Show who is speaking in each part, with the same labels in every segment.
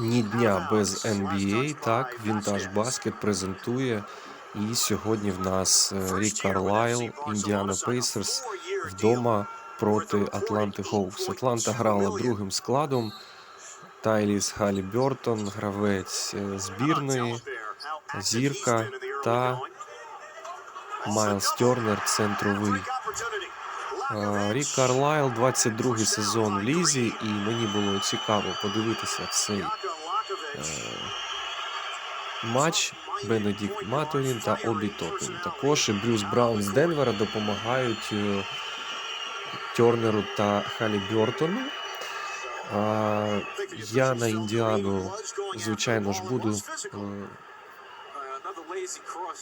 Speaker 1: Ні дня без NBA, так, Вінтаж Баскет презентує. І сьогодні в нас е, Рік Карлайл, Індіана Пейсерс вдома проти Атланти Хоукс. Атланта грала другим складом. Тайліс Халі Бертон, гравець е, збірної, зірка та Майлз Тернер, центровий. Рік Карлайл, 22-й сезон в лізі, і мені було цікаво подивитися цей е, матч. Бенедікт Маторін та Обі Топін. Також і Брюс Браун з Денвера допомагають е, Тернеру та Халі Бертону. Я на Індіану, звичайно ж, буду е,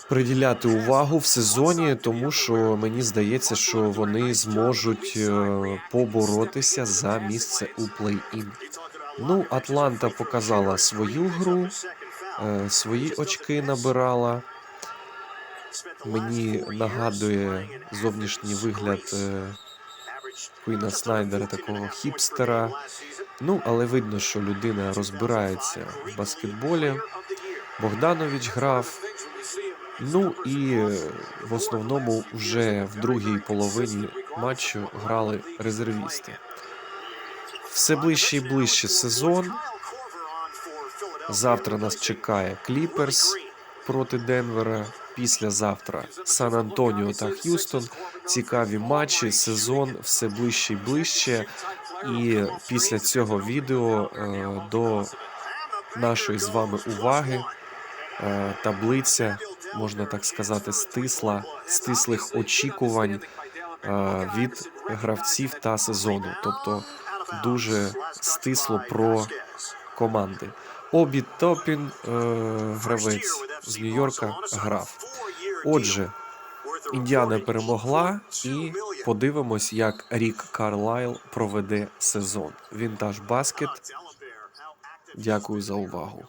Speaker 1: приділяти увагу в сезоні, тому що мені здається, що вони зможуть е, поборотися за місце у плей-ін. Ну, Атланта показала свою гру, е, свої очки набирала. Мені нагадує зовнішній вигляд е, Куіна Снайдера, такого хіпстера. Ну, але видно, що людина розбирається в баскетболі. Богданович грав. Ну і е, в основному вже в другій половині матчу грали резервісти. Все ближче і ближче сезон. Завтра нас чекає Кліперс проти Денвера. Післязавтра Сан Антоніо та Х'юстон. Цікаві матчі. Сезон все ближче і ближче. І після цього відео е, до нашої з вами уваги е, таблиця, можна так сказати, стисла, стислих очікувань е, від гравців та сезону. Тобто дуже стисло про команди. Обі Топін, е, гравець з Нью-Йорка, грав. Отже, Індіана перемогла, і подивимось, як Рік Карлайл проведе сезон. Вінтаж баскет. Дякую за увагу.